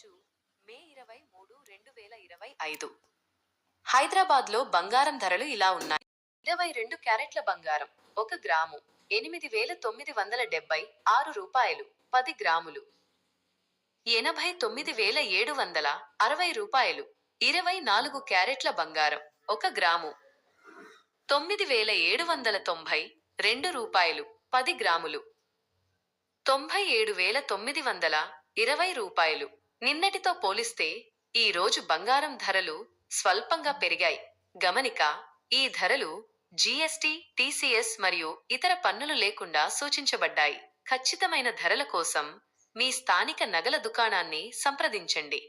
రోజు మే ఇరవై మూడు రెండు వేల ఇరవై ఐదు. హైదరాబాద్లో బంగారం ధరలు ఇలా ఉన్నాయి. ఇరవై రెండు క్యారెట్ల బంగారం ఒక గ్రాము ఎనిమిది వేల తొమ్మిది వందల డెబ్బై ఆరు రూపాయలు పది గ్రాములు. ఎనభై తొమ్మిది వేల ఏడు వందల అరవై రూపాయలు ఇరవై నాలుగు క్యారెట్ల బంగారం ఒక గ్రాము తొమ్మిది వేల ఏడు వందల తొంభై రెండు రూపాయలు పది గ్రాములు. తొంభై ఏడు వేల తొమ్మిది వందల ఇరవై రూపాయలు నిన్నటితో పోలిస్తే ఈ రోజు బంగారం ధరలు స్వల్పంగా పెరిగాయి. గమనిక ఈ ధరలు జీఎస్టీ టీసీఎస్ మరియు ఇతర పన్నులు లేకుండా సూచించబడ్డాయి. ఖచ్చితమైన ధరల కోసం మీ స్థానిక నగల దుకాణాన్ని సంప్రదించండి.